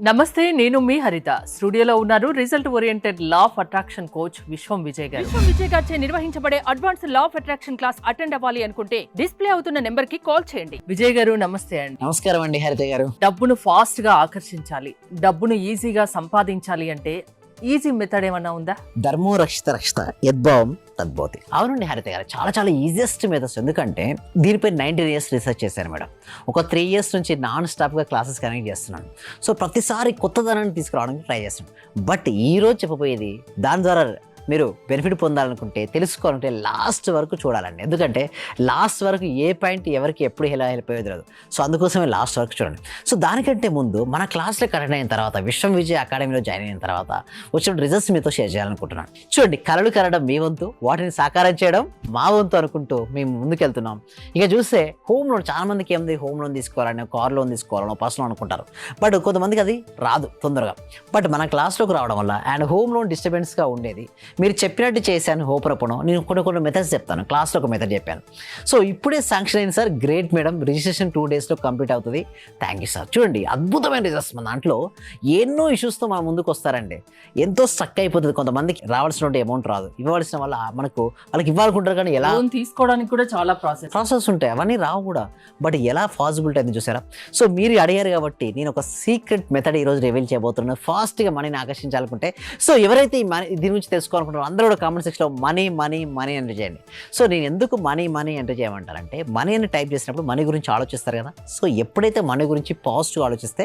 నమస్తే నేను మీ హరిత. స్టూడియోలో ఉన్నారు result oriented law of attraction coach Vishwam Vijay గారు. విశ్వం విజయ్ గారిచే నిర్వహించబడే advance law of attraction class attend అవ్వాలి అనుకుంటే డిస్ప్లే అవుతున్న నెంబర్కి కాల్ చేయండి. విజయ్ గారు నమస్తే అండి. నమస్కారం అండి హరిత గారు. డబ్బును ఫాస్ట్గా ఆకర్షించాలి. డబ్బును ఈజీగా సంపాదించాలి అంటే ఈజీ మెథడ్ ఏమన్నా ఉందా? ధర్మో రక్షిత రక్షిత యద్భావం తద్భవతి. అవునండి హరిత గారు చాలా చాలా ఈజియెస్ట్ మెథడ్స్ ఎందుకంటే దీనిపై నైన్టీన్ ఇయర్స్ రీసెర్చ్ చేశాను మేడం. ఒక త్రీ ఇయర్స్ నుంచి నాన్ స్టాప్గా క్లాసెస్ కనెక్ట్ చేస్తున్నాను సో ప్రతిసారి కొత్తదనాన్ని తీసుకురావడానికి ట్రై చేస్తున్నాను బట్ ఈ రోజు చెప్పబోయేది దాని ద్వారా మీరు బెనిఫిట్ పొందాలనుకుంటే తెలుసుకోవాలంటే లాస్ట్ వరకు చూడాలండి. ఎందుకంటే లాస్ట్ వరకు ఏ పాయింట్ ఎవరికి ఎప్పుడు ఎలా హెల్ప్ అయ్యేది సో అందుకోసమే లాస్ట్ వరకు చూడండి. సో దానికంటే ముందు మన క్లాస్లో కనెక్ట్ అయిన తర్వాత విశ్వం విజయ అకాడమీలో జాయిన్ అయిన తర్వాత వచ్చిన రిజల్ట్స్ మీతో షేర్ చేయాలనుకుంటున్నాను. చూడండి కళలు కనడం మీ వంతు వాటిని సాకారం చేయడం మా వంతు అనుకుంటూ మేము ముందుకెళ్తున్నాం. ఇక చూస్తే హోమ్ లోన్ చాలా మందికి ఏముంది? హోమ్ లోన్ తీసుకోవాలని కార్ లోన్ తీసుకోవాలని పర్సనల్ అనుకుంటారు. బట్ కొంతమందికి అది రాదు తొందరగా. బట్ మన క్లాస్లోకి రావడం వల్ల అండ్ హోమ్ లోన్ డిస్టర్బెన్స్గా ఉండేది మీరు చెప్పినట్టు చేశాను హోపరపణం నేను కొన్ని కొన్ని మెథడ్స్ చెప్తాను. క్లాస్లో ఒక మెథడ్ చెప్పాను. సో ఇప్పుడే శాంక్షన్ అయింది sir great madam registration two డేస్లో కంప్లీట్ అవుతుంది. థ్యాంక్ యూ సార్ చూడండి అద్భుతమైన రిజల్ట్స్ మన దాంట్లో. ఎన్నో ఇష్యూస్తో మన ముందుకు వస్తారండి. ఎంతో స్ట్రక్ అయిపోతుంది. కొంతమందికి రావాల్సిన అమౌంట్ రాదు. ఇవ్వవలసిన వల్ల మనకు వాళ్ళకి ఇవ్వాలనుకుంటారు కానీ ఎలా? తీసుకోవడానికి కూడా చాలా ప్రాసెస్ ప్రాసెస్ ఉంటాయి. అవన్నీ రావు కూడా. బట్ ఎలా పాసిబిలిటీ అయింది చూసారా? సో మీరు అడిగారు కాబట్టి నేను ఒక సీక్రెట్ మెథడ్ ఈరోజు రివీల్ చేయబోతున్నాను. ఫాస్ట్గా మనీని ఆకర్షించాలనుకుంటే. సో ఎవరైతే ఈ మనీ దీని గురించి అనుకుంటున్నారు అందరూ కూడా కామెంట్ సెక్షన్లో మనీ మనీ మనీ ఎంటర్ చేయండి. సో నేను ఎందుకు మనీ మనీ ఎంటర్ చేయమంటారంటే మనీ అని టైప్ చేసినప్పుడు మనీ గురించి ఆలోచిస్తారు కదా. సో ఎప్పుడైతే మనీ గురించి పాజిటివ్ ఆలోచిస్తే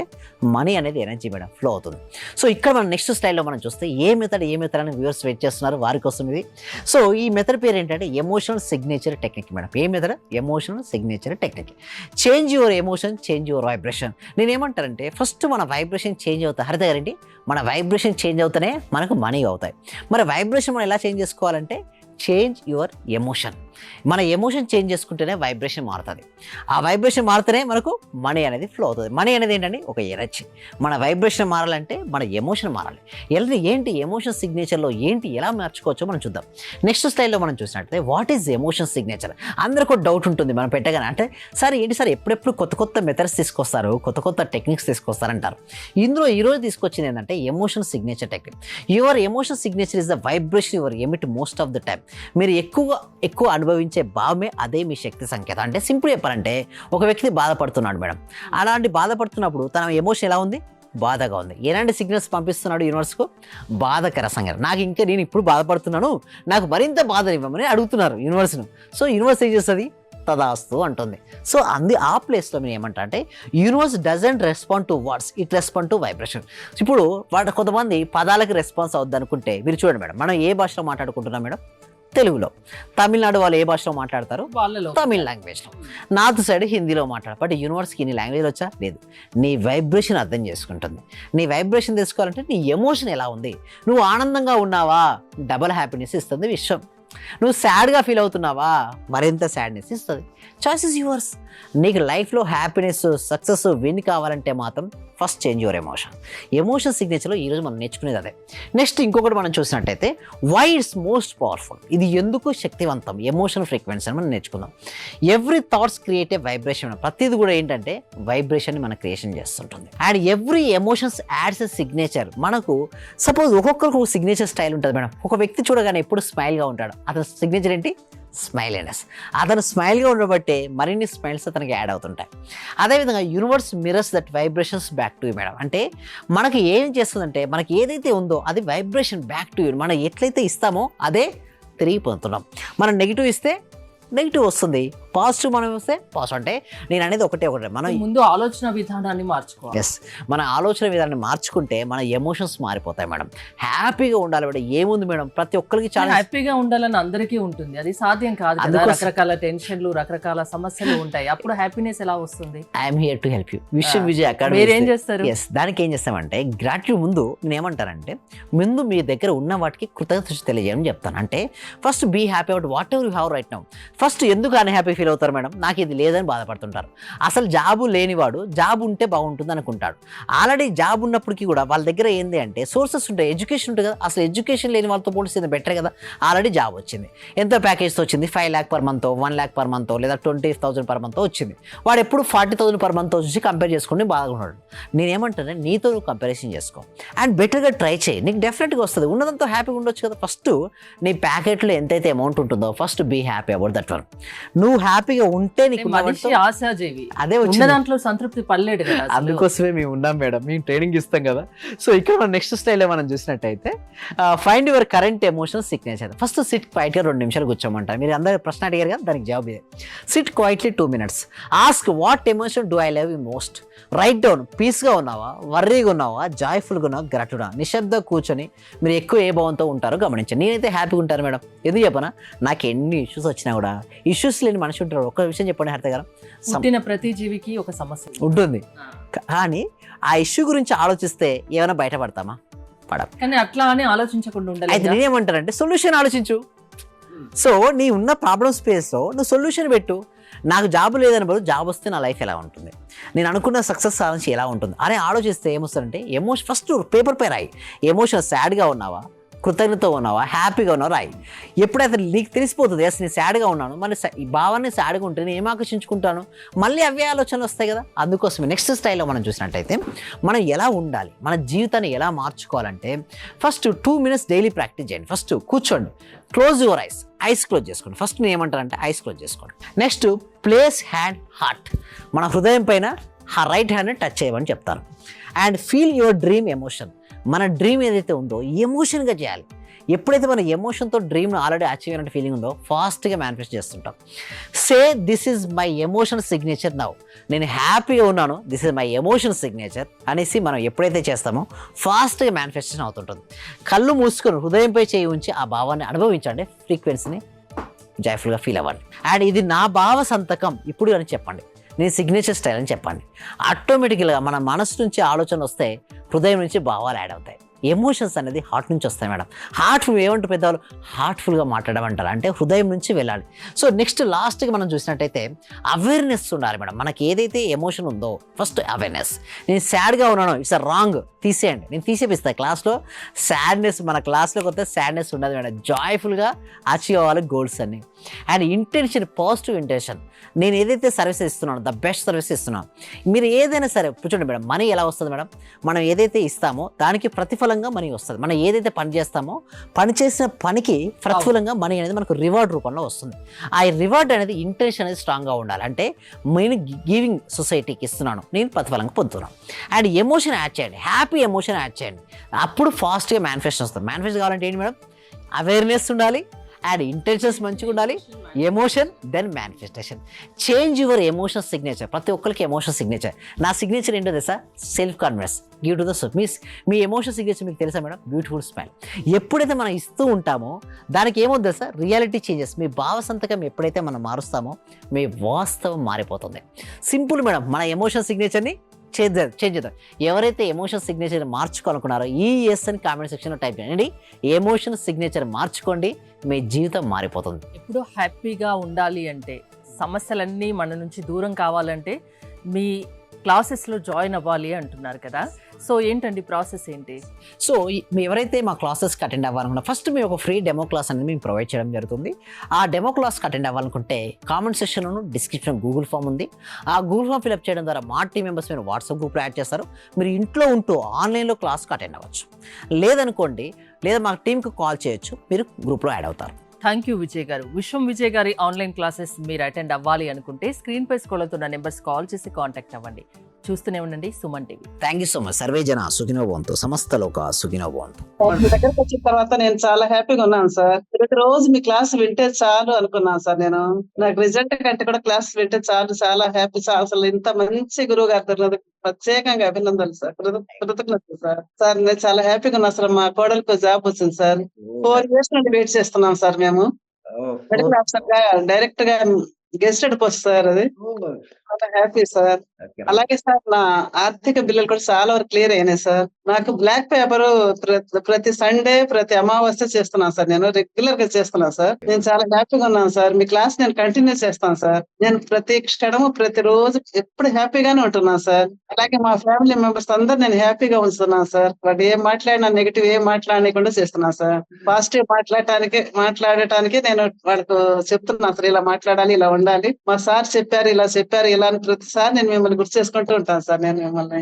మనీ అనేది ఎనర్జీ మేడం ఫ్లో అవుతుంది. సో ఇక్కడ మనం నెక్స్ట్ స్టైల్లో మనం చూస్తే ఏ మెథడ్ ఏ మెథడ్ అని వ్యూవర్స్ వెయిట్ చేస్తున్నారు వారి కోసం ఇది? సో ఈ మెథడ్ పేరు ఏంటంటే emotional signature technique madam. A method emotional signature technique change your emotion change your vibration నేను ఏమంటారంటే ఫస్ట్ మన వైబ్రేషన్ చేంజ్ అవుతా హరిత గారండి మన వైబ్రేషన్ చేంజ్ అవుతానే మనకు మనీ అవుతాయి. మరి వైబ్రేషన్ మనం ఎలా చేంజ్ చేసుకోవాలంటే చేంజ్ యువర్ ఎమోషన్ మన ఎమోషన్ చేంజ్ చేసుకుంటేనే వైబ్రేషన్ మారుతుంది. ఆ వైబ్రేషన్ మారితేనే మనకు మనీ అనేది ఫ్లో అవుతుంది. మనీ అనేది ఏంటంటే ఒక ఎనర్జీ మన వైబ్రేషన్ మారాలంటే మన ఎమోషన్ మారాలి. ఎలా ఏంటి ఎమోషన్ సిగ్నేచర్లో ఏంటి ఎలా మార్చుకోవచ్చో మనం చూద్దాం. నెక్స్ట్ స్టైల్లో మనం చూసినట్లయితే వాట్ ఈజ్ ఎమోషన్ సిగ్నేచర్ అందరికీ ఒక డౌట్ ఉంటుంది మనం పెట్టగానే. అంటే సార్ ఏంటి సార్ ఎప్పుడెప్పుడు కొత్త కొత్త మెథడ్స్ తీసుకొస్తారు? కొత్త కొత్త టెక్నిక్స్ తీసుకొస్తారంటారు. ఇందులో ఈరోజు తీసుకొచ్చింది ఏంటంటే emotion signature technique your emotion signature is the vibration your emit most of the time మీరు ఎక్కువ ఎక్కువ అనుభవించే భావమే అదే మీ శక్తి సంకేతం. అంటే సింపుల్ చెప్పాలంటే ఒక వ్యక్తి బాధపడుతున్నాడు మేడం. అలాంటి బాధపడుతున్నప్పుడు తన ఎమోషన్ ఎలా ఉంది? బాధగా ఉంది. ఎలాంటి సిగ్నల్స్ పంపిస్తున్నాడు యూనివర్స్కు? బాధకర సంఘటన. నాకు ఇంకా నేను ఇప్పుడు బాధపడుతున్నాను. నాకు మరింత బాధ ఇవ్వమని అడుగుతున్నారు యూనివర్స్ను. సో యూనివర్స్ ఏం చేస్తుంది? తదాస్తు అంటుంది. సో అంది ఆ ప్లేస్లో మీరు ఏమంటా అంటే universe doesn't respond to words it respond to vibration. ఇప్పుడు వాటి కొంతమంది పదాలకు రెస్పాన్స్ అవుద్ది అనుకుంటే మీరు చూడండి మేడం మనం ఏ భాషలో మాట్లాడుకుంటున్నాం మేడం? తెలుగులో. తమిళనాడు వాళ్ళు ఏ భాషలో మాట్లాడతారు? వాళ్ళలో. తమిళ్ లాంగ్వేజ్లో. నార్త్ సైడ్ హిందీలో మాట్లాడు బట్ యూనివర్స్కి నీ లాంగ్వేజ్ వచ్చా? లేదు. నీ వైబ్రేషన్ అర్థం చేసుకుంటుంది. నీ వైబ్రేషన్ తెలుసుకోవాలంటే నీ ఎమోషన్ ఎలా ఉంది? నువ్వు ఆనందంగా ఉన్నావా? డబల్ హ్యాపీనెస్ ఇస్తుంది విశ్వం. నువ్వు సాడ్గా ఫీల్ అవుతున్నావా? మరింత సాడ్నెస్ ఇస్తుంది. చాయిస్ ఇస్ యువర్స్ నీకు లైఫ్లో హ్యాపీనెస్ సక్సెస్ విన్ కావాలంటే మాత్రం first change your emotion. Emotion సిగ్నేచర్లో ఈరోజు మనం నేర్చుకునేది అదే. నెక్స్ట్ ఇంకొకటి మనం చూసినట్టయితే వై ఇట్స్ మోస్ట్ పవర్ఫుల్ ఇది ఎందుకు శక్తివంతం? ఎమోషన్ ఫ్రీక్వెన్సీ అని మనం నేర్చుకుందాం. Every thoughts create a vibration ప్రతిది కూడా ఏంటంటే వైబ్రేషన్ మన క్రియేషన్ చేస్తుంటుంది. And every emotions adds a signature మనకు సపోజ్ ఒక్కొక్కరికి ఒక సిగ్నేచర్ స్టైల్ ఉంటుంది మేడం. ఒక వ్యక్తి చూడగానే ఎప్పుడు స్మైల్గా ఉంటాడు. అతని సిగ్నేచర్ ఏంటి? స్మైలీనెస్ అతను స్మైల్గా ఉండబట్టే మరిన్ని స్మైల్స్ అతనికి యాడ్ అవుతుంటాయి. అదేవిధంగా universe mirrors that vibrations back to madam అంటే మనకి ఏం చేస్తుందంటే మనకి ఏదైతే ఉందో అది వైబ్రేషన్ బ్యాక్ టు యూ మనం ఎట్లయితే ఇస్తామో అదే తిరిగి పొందుతున్నాం. మనం నెగిటివ్ ఇస్తే నెగిటివ్ వస్తుంది. పాజిటివ్ మనం ఇస్తే పాజిటివ్. అంటే నేను అనేది ఒకటే ఒకటే. మనం ముందు ఆలోచన విధానాన్ని మార్చుకోవాలి. ఎస్ మన ఆలోచన విధానాన్ని మార్చుకుంటే మన ఎమోషన్స్ మారిపోతాయి మేడం. హ్యాపీగా ఉండాలి మేడం. ఏముంది మేడం? ప్రతి ఒక్కరికి చాలా హ్యాపీగా ఉండాలని అందరికీ ఉంటుంది. అది సాధ్యం కాదు రకరకాల టెన్షన్లు రకరకాల సమస్యలు ఉంటాయి. అప్పుడు హ్యాపీనెస్ ఎలా వస్తుంది? I'm here to help you Vishwam Vijay academy మీరేం చేస్తారు? ఎస్ దానికి ఏం చేస్తామంటే గ్రాట్యూడ్ ముందు నేను ఏమంటానంటే ముందు మీ దగ్గర ఉన్న వాటికి కృతజ్ఞత తెలియజేయడం చెప్తాను. అంటే first be happy about whatever you have right now first ఎందుకు అన్హ్యాపీ ఫీల్ అవుతారు మేడం? నాకు ఇది లేదని బాధపడుతుంటారు. అసలు జాబు లేనివాడు జాబ్ ఉంటే బాగుంటుంది అనుకుంటాడు. ఆల్రెడీ జాబ్ ఉన్నప్పటికీ కూడా వాళ్ళ దగ్గర ఏంది అంటే సోర్సెస్ ఉంటాయి ఎడ్యుకేషన్ ఉంటుంది కదా. అసలు ఎడ్యుకేషన్ లేని వాళ్ళతో పోలిస్తే బెటర్ కదా. ఆల్రెడీ జాబ్ వచ్చింది. ఎంత ప్యాకేజ్తో వచ్చింది. Five lakh per month one lakh per month లేదా ట్వంటీ థౌసండ్ పర్ మంత్ వచ్చింది. వాడు ఎప్పుడు ఫార్టీ థౌసండ్ పర్ మంత్ వచ్చి కంపేర్ చేసుకుని బాగున్నాడు. నేనేమంటానే నీతో నువ్వు కంపారిజన్ చేసుకో. అండ్ బెటర్గా ట్రై చేయి. నీకు డెఫినెట్గా వస్తుంది. ఉన్నదంతా హ్యాపీగా ఉండొచ్చు కదా. ఫస్ట్ నీ ప్యాకెట్లో ఎంతైతే అమౌంట్ ఉంటుందో first be happy about that one నువ్వు హ్యాపీగా ఉంటే నీకు మనిషి ఆశాజీవి. అదే వచ్చింది. దాంట్లో సంతృప్తి పడలేడు కదా. అందుకోసమే మేము ఉన్నాం మేడం. మేము ట్రైనింగ్ ఇస్తాం కదా. సో ఇక్కడ మనం నెక్స్ట్ స్టైల్లో మనం చూసినట్టయితే find your current emotion signature first sit క్వైట్గా రెండు నిమిషాలు కూర్చోమంటారు. మీరు అందరు ప్రశ్న అడిగారు కదా దానికి జవాబు ఇదే. Sit quietly two minutes ask what emotion do I love you most right down పీస్గా ఉన్నావా? వర్రీగా ఉన్నావా? జాయ్ఫుల్గా ఉన్నావా? గ్రటుడా నిశ్శబ్ద కూర్చొని మీరు ఎక్కువ ఏ భావంతో ఉంటారో గమనించండి. నేనైతే హ్యాపీగా ఉంటాను మేడం. ఎందుకు చెప్పనా? నాకు ఎన్ని ఇష్యూస్ వచ్చినా కూడా ఇష్యూస్ లేని మనిషి ఉంటారు ఒక్క విషయం చెప్పండి హరిత గారు. పుట్టిన ప్రతి జీవికి ఒక సమస్య. ఉంటుంది. కానీ ఆ ఇష్యూ గురించి ఆలోచిస్తే ఏమైనా బయటపడతామా? పడం. కానీ అట్లా అని ఆలోచించకుండా అయితే ఉండాలి నేనేమంటానంటే సొల్యూషన్ ఆలోచించు. సో నీ ఉన్న ప్రాబ్లమ్ స్పేస్లో నువ్వు సొల్యూషన్ పెట్టు. నాకు జాబ్ లేదని బదులు జాబ్ వస్తే నా లైఫ్ ఎలా ఉంటుంది? నేను అనుకున్న సక్సెస్ సాధించి ఎలా ఉంటుంది? అని ఆలోచిస్తే ఏమొస్తుందంటే ఎమోషన్ ఫస్ట్ పేపర్ పై రాయి. ఎమోషన్ సాడ్గా ఉన్నావా? కృతజ్ఞత ఉన్నావా? హ్యాపీగా ఉన్నావా? రాయి. ఎప్పుడైతే నీకు తెలిసిపోతుంది ఎస్ నేను సాడ్గా ఉన్నాను. మరి ఈ భావాన్ని సాడ్గా ఉంటే నేను ఏం ఆకర్షించుకుంటాను? మళ్ళీ అవే ఆలోచనలు వస్తాయి కదా? అందుకోసమే నెక్స్ట్ స్టైల్లో మనం చూసినట్టయితే మనం ఎలా ఉండాలి? మన జీవితాన్ని ఎలా మార్చుకోవాలంటే first two minutes daily practice చేయండి. ఫస్ట్ కూర్చోండి. Close your eyes. Eyes close చేసుకోండి. ఫస్ట్ నేను ఏమంటానంటే ఐస్ క్లోజ్ చేసుకోండి. Next place hand heart. మన హృదయం పైన ఆ రైట్ హ్యాండ్ని టచ్ చేయమని చెప్తాను. And feel your dream emotion. మన డ్రీమ్ ఏదైతే ఉందో ఎమోషన్గా చేయాలి. ఎప్పుడైతే మన ఎమోషన్తో డ్రీమ్ను ఆల్రెడీ అచీవ్ అయినట్టు ఫీలింగ్ ఉందో ఫాస్ట్గా మేనిఫెస్ట్ చేస్తుంటాం. Say this is my emotion signature now నేను హ్యాపీగా ఉన్నాను this is my emotion signature అనేసి మనం ఎప్పుడైతే చేస్తామో ఫాస్ట్గా మేనిఫెస్టేషన్ అవుతుంటుంది. కళ్ళు మూసుకొని హృదయంపై చేయి ఉంచి ఆ భావాన్ని అనుభవించండి ఫ్రీక్వెన్సీని జాయ్ఫుల్గా ఫీల్ అవ్వండి. అండ్ ఇది నా భావ సంతకం ఇప్పుడు అని చెప్పండి. నేను సిగ్నేచర్ స్టైల్ అని చెప్పండి. ఆటోమేటిక్గా మన మనసు నుంచి ఆలోచన వస్తే హృదయం నుంచి భావాలు యాడ్ అవుతాయి. ఎమోషన్స్ అనేది హార్ట్ నుంచి వస్తాయి మేడం. హార్ట్ఫుల్ ఏమంటారు పెద్దవాళ్ళు? హార్ట్ఫుల్గా మాట్లాడడం అంటారు అంటే హృదయం నుంచి వెళ్ళాలి. సో నెక్స్ట్ లాస్ట్కి మనం చూసినట్టయితే అవేర్నెస్ ఉండాలి మేడం. మనకి ఏదైతే ఎమోషన్ ఉందో ఫస్ట్ అవేర్నెస్. నేను సాడ్గా ఉన్నాను. It's a wrong. తీసేయండి. నేను తీసేపిస్తాను క్లాస్లో. సాడ్నెస్ మన క్లాస్లోకి వస్తే సాడ్నెస్ ఉండదు మేడం. జాయ్ఫుల్గా అచీవ్ అవ్వాలి గోల్స్ అన్ని. అండ్ ఇంటెన్షన్ పాజిటివ్ ఇంటెన్షన్ నేను ఏదైతే సర్వీస్ ఇస్తున్నానో ద బెస్ట్ సర్వీస్ ఇస్తున్నాను మీరు ఏదైనా సరే కూర్చోండి మేడం. మనీ ఎలా వస్తుంది మేడం? మనం ఏదైతే ఇస్తామో దానికి ప్రతిఫలంగా మనీ వస్తుంది. మనం ఏదైతే పని చేస్తామో పని చేసిన పనికి ప్రతిఫలంగా మనీ అనేది మనకు రివార్డ్ రూపంలో వస్తుంది. ఆ రివార్డ్ అనేది ఇంటెన్షన్ అనేది స్ట్రాంగ్గా ఉండాలి. అంటే నేను గివింగ్ సొసైటీకి ఇస్తున్నాను. నేను ప్రతిఫలంగా పొందుతున్నాను. అండ్ ఎమోషన్ యాడ్ చేయండి. హ్యాపీ ఎమోషన్ యాడ్ చేయండి. అప్పుడు ఫాస్ట్గా మేనిఫెస్టేషన్ వస్తుంది. మేనిఫెస్ట్ కావాలంటే ఏంటి మేడం? అవేర్నెస్ ఉండాలి. అండ్ ఇంటెన్షన్స్ మంచిగా ఉండాలి. Emotion then manifestation change your emotion signature ప్రతి ఒక్కరికి ఎమోషన్ సిగ్నేచర్ నా సిగ్నేచర్ ఏంటో తెలుసా? Self confidence give to the మీ మీ ఎమోషన్ సిగ్నేచర్ మీకు తెలుసా మేడం? బ్యూటిఫుల్ స్మైల్ ఎప్పుడైతే మనం ఇస్తూ ఉంటామో దానికి ఏమో తెలుసా? రియాలిటీ చేంజెస్ మీ భావ సంతకం ఎప్పుడైతే మనం మారుస్తామో మీ వాస్తవం మారిపోతుంది. Simple madam. మన ఎమోషన్ సిగ్నేచర్ని చేంజ్ చేంజ్ చేద్దాం. ఎవరైతే ఎమోషన్ సిగ్నేచర్ మార్చుకోవాలనుకున్నారో ఈ ఎస్ అని కామెంట్ సెక్షన్లో టైప్ చేయండి. ఎమోషన్ సిగ్నేచర్ మార్చుకోండి మీ జీవితం మారిపోతుంది. ఎప్పుడు హ్యాపీగా ఉండాలి అంటే సమస్యలన్నీ మన నుంచి దూరం కావాలంటే మీ క్లాసెస్లో జాయిన్ అవ్వాలి అంటున్నారు కదా. సో ఏంటండి ప్రాసెస్ ఏంటి? సో ఎవరైతే మా క్లాసెస్కి అటెండ్ అవ్వాలనుకున్నా ఫస్ట్ మేము ఒక ఫ్రీ డెమో క్లాస్ అనేది మేము ప్రొవైడ్ చేయడం జరుగుతుంది. ఆ డెమో క్లాస్కి అటెండ్ అవ్వాలనుకుంటే కామెంట్ సెక్షన్లోను డిస్క్రిప్షన్ గూగుల్ ఫామ్ ఉంది. ఆ గూగుల్ ఫామ్ ఫిల్అప్ చేయడం ద్వారా మా టీం మెంబర్స్ మీరు వాట్సాప్ గ్రూప్లో యాడ్ చేస్తారు. మీరు ఇంట్లో ఉంటూ ఆన్లైన్లో క్లాస్కి అటెండ్ అవ్వచ్చు. లేదనుకోండి లేదా మా టీంకి కాల్ చేయొచ్చు మీరు గ్రూప్లో యాడ్ అవుతారు. థ్యాంక్ యూ విజయ్ గారు. విశ్వం విజయ్ గారి ఆన్లైన్ క్లాసెస్ మీరు అటెండ్ అవ్వాలి అనుకుంటే స్క్రీన్ పై స్క్రోల్ నెంబర్స్ కాల్ చేసి కాంటాక్ట్ అవ్వండి. చూస్తూనే ఉండండి. Suman TV. Thank you so much survey జన సుఖినో భవంతు సమస్త లోక సుఖినో భవంతు మీ దగ్గరకు వచ్చిన తర్వాత నేను చాలా హ్యాపీగా ఉన్నాను సార్. ప్రతి రోజు మీ క్లాస్ వింటే చాలు అనుకున్నాను సార్ నేను. నాకు రిజల్ట్ కంటే కూడా క్లాస్ వింటే చాలు చాలా హ్యాపీ సార్. అసలు ఇంత మంచి గురువు గారు దొరికినందుకు ప్రత్యేకంగా అభినందనలు సార్. కృత- కృతజ్ఞతలు సార్. సార్ నేను చాలా హ్యాపీగా ఉన్నా సార్. మా కోడలికి జాబ్ వచ్చింది సార్. ఫోర్ ఇయర్స్ నుండి వెయిట్ చేస్తున్నాం సార్ మేము. మెడికల్ ఆఫీసర్గా డైరెక్ట్గా గెస్టెడ్ పోస్ట్ సార్ అది. చాలా హ్యాపీ సార్ అలాగే సార్ నా ఆర్థిక బిల్లులు కూడా చాలా వరకు క్లియర్ అయినాయి సార్ నాకు బ్లాక్ పేపర్ ప్రతి సండే ప్రతి అమావాస్య చేస్తున్నాను సార్ నేను రెగ్యులర్గా చేస్తున్నాను సార్ నేను చాలా హ్యాపీగా ఉన్నాను సార్ మీ క్లాస్ నేను కంటిన్యూ చేస్తాను సార్ నేను ప్రతి క్షణము ప్రతి రోజు ఎప్పుడు హ్యాపీగానే ఉంటున్నాను సార్ అలాగే మా ఫ్యామిలీ మెంబర్స్ అందరు నేను హ్యాపీగా ఉంచుతున్నాను సార్ వాడు ఏం మాట్లాడినా నెగిటివ్ ఏం మాట్లాడకుండా చేస్తున్నాను సార్ పాజిటివ్ మాట్లాడటానికి మాట్లాడటానికి నేను వాళ్ళకు చెప్తున్నాను సార్ ఇలా మాట్లాడాలి ఇలా ఉండాలి. మా సార్ చెప్పారు ఇలా చెప్పారు ఇలా అని ప్రతిసారి నేను మిమ్మల్ని గుర్తు చేసుకుంటూ ఉంటాను సార్. నేను మిమ్మల్ని